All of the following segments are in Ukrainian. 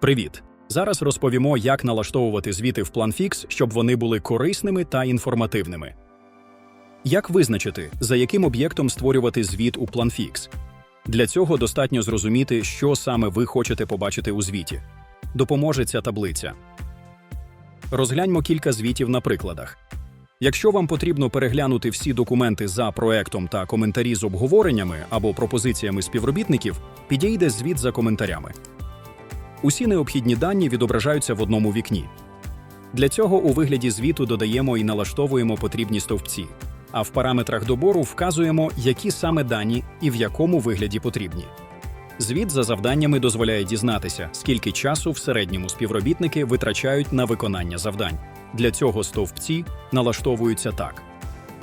Привіт! Зараз розповімо, як налаштовувати звіти в PlanFix, щоб вони були корисними та інформативними. Як визначити, за яким об'єктом створювати звіт у PlanFix? Для цього достатньо зрозуміти, що саме ви хочете побачити у звіті. Допоможе ця таблиця. Розгляньмо кілька звітів на прикладах. Якщо вам потрібно переглянути всі документи за проектом та коментарі з обговореннями або пропозиціями співробітників, підійде звіт за коментарями. Усі необхідні дані відображаються в одному вікні. Для цього у вигляді звіту додаємо і налаштовуємо потрібні стовпці, а в параметрах добору вказуємо, які саме дані і в якому вигляді потрібні. Звіт за завданнями дозволяє дізнатися, скільки часу в середньому співробітники витрачають на виконання завдань. Для цього стовпці налаштовуються так.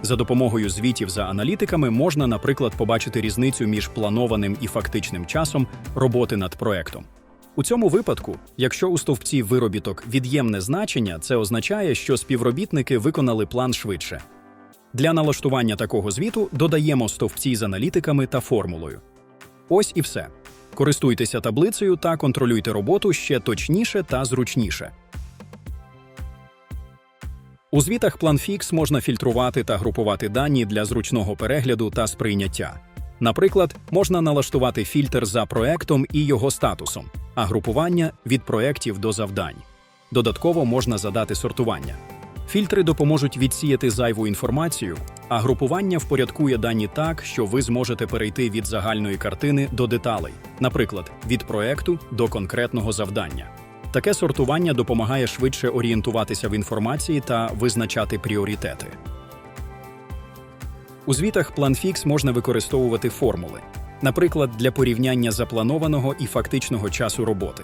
За допомогою звітів за аналітиками можна, наприклад, побачити різницю між планованим і фактичним часом роботи над проектом. У цьому випадку, якщо у стовпці виробіток від'ємне значення, це означає, що співробітники виконали план швидше. Для налаштування такого звіту додаємо стовпці з аналітиками та формулою. Ось і все. Користуйтеся таблицею та контролюйте роботу ще точніше та зручніше. У звітах PlanFix можна фільтрувати та групувати дані для зручного перегляду та сприйняття. Наприклад, можна налаштувати фільтр за проектом і його статусом, а групування від проєктів до завдань. Додатково можна задати сортування. Фільтри допоможуть відсіяти зайву інформацію, а групування впорядкує дані так, що ви зможете перейти від загальної картини до деталей, наприклад, від проекту до конкретного завдання. Таке сортування допомагає швидше орієнтуватися в інформації та визначати пріоритети. У звітах PlanFix можна використовувати формули, наприклад, для порівняння запланованого і фактичного часу роботи.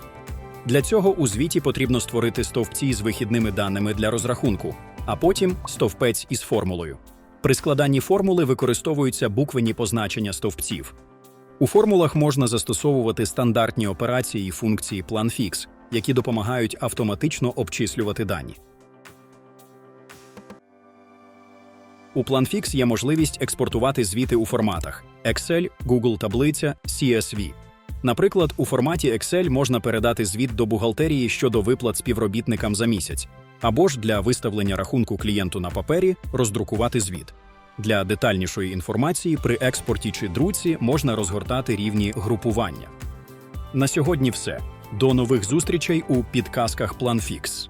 Для цього у звіті потрібно створити стовпці з вихідними даними для розрахунку, а потім стовпець із формулою. При складанні формули використовуються буквені позначення стовпців. У формулах можна застосовувати стандартні операції і функції PlanFix, які допомагають автоматично обчислювати дані. У PlanFix є можливість експортувати звіти у форматах Excel, Google таблиця, CSV. Наприклад, у форматі Excel можна передати звіт до бухгалтерії щодо виплат співробітникам за місяць, або ж для виставлення рахунку клієнту на папері роздрукувати звіт. Для детальнішої інформації при експорті чи друці можна розгортати рівні групування. На сьогодні все. До нових зустрічей у підказках PlanFix.